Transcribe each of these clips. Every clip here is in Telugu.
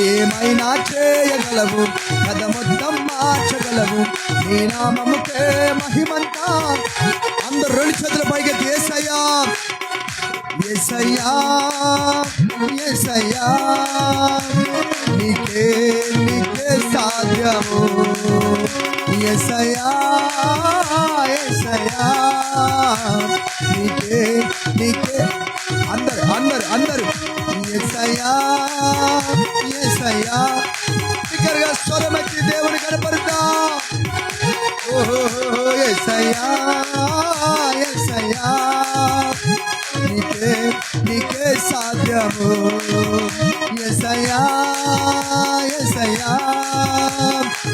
ఏమైనా చేయగలవు? కథ మొత్తం మార్చగలవు. నీ నామముకే మహిమంతా. అందరు రెండు చేతుల పైకి ఏసయ్యా. ఏసయ్యా. ఏసయ్యా. నీకే నీకే సాధ్యము. ఏసయ్యా ఏసయ్యా. నీకే నీకే. అందరు అందరు అందరు. ఏసయ్యా ఏసయ్యా. స్వరం వచ్చి దేవుని కనపడతా ఓహో ఏసయ్యా ఏసయ్యా నీకే నీకే సాధ్యము. ఎసయా ఎసయా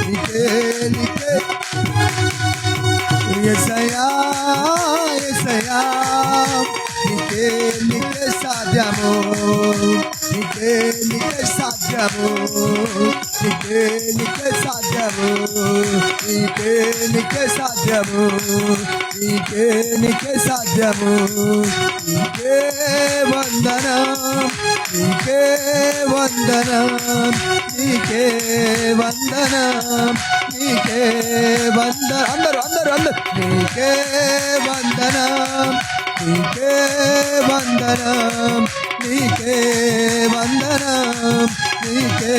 నీకే నీకే. ఎసయా ఎసయా నీకే నీకే సాధ్యము. నీకే సాధ్యము నీకే నీకే సాధ్యము నీకే నీకే సాధ్యము నీకే నీకే సాధ్యము నీకే వందనం నీకే వందనం నీకే వందనం నీకే వంద అందరూ అందరూ అందరూ నీకే వందనం నీకే వందనం నీకే వందనం నీకే